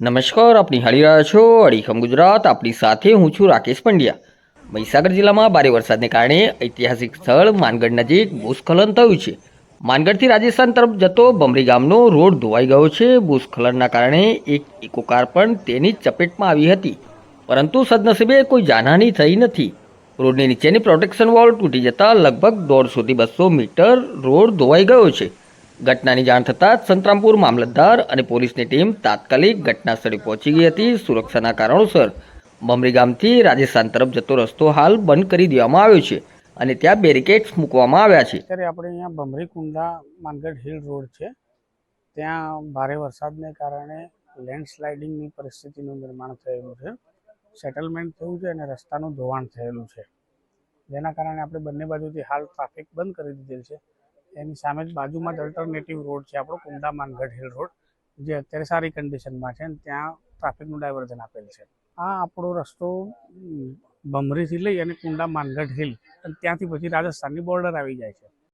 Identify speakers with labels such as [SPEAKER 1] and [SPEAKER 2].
[SPEAKER 1] નમસ્કાર, આપની હાળી રહ્યા છો, અડીખમ ગુજરાત. આપણી સાથે હું છું રાકેશ પંડ્યા. મહીસાગર જિલ્લામાં ભારે વરસાદને કારણે ઐતિહાસિક સ્થળ માનગઢ નજીક ભૂસ્ખલન થયું છે. માનગઢથી રાજસ્થાન તરફ જતો બમરી ગામનો રોડ ધોવાઈ ગયો છે. ભૂસ્ખલનના કારણે એક ઇકો કાર પણ તેની ચપેટમાં આવી હતી. પરંતુ સદનસીબે કોઈ જાનહાની થઈ નથી. રોડની નીચેની પ્રોટેક્શન વોલ તૂટી જતાં લગભગ દોઢસોથી બસો મીટર રોડ ધોવાઈ ગયો છે. ઘટનાની જાણ થતાં સંતરામપુર મામલતદાર અને પોલીસની ટીમ તાત્કાલિક ઘટના સ્થળે પહોંચી ગઈ હતી સુરક્ષાના કારણોસર. બમરી ગામથી રાજસ્થાન તરફ જતો રસ્તો હાલ બંધ કરી દેવામાં આવ્યો છે અને ત્યાં બેરિકેડ્સ મૂકવામાં આવ્યા છે.
[SPEAKER 2] અત્યારે આપણે અહીંયા ભમરી કુંડા માનગઢ હિલ રોડ છે. ત્યાં ભારે વરસાદને કારણે લેન્ડસ્લાઇડિંગની પરિસ્થિતિનું નિર્માણ થયેલું છે. સેટલમેન્ટ થયું છે અને રસ્તાનું ધોવાણ થયેલું છે. જેના કારણે આપણે બંને બાજુથી હાલ ટ્રાફિક બંધ કરી દીધેલ છે. એની સામે જ બાજુમાં જ અલ્ટરનેટિવ રોડ છે આપણો, કુંડા માનગઢ હિલ રોડ જે અત્યારે સારી કન્ડિશનમાં છે અને ત્યાં ટ્રાફિકનું ડાયવર્ઝન આપેલ છે. આ આપણો રસ્તો બમરીથી લઈ અને કુંડા માનગઢ હિલ અને ત્યાંથી પછી રાજસ્થાનની બોર્ડર આવી જાય છે.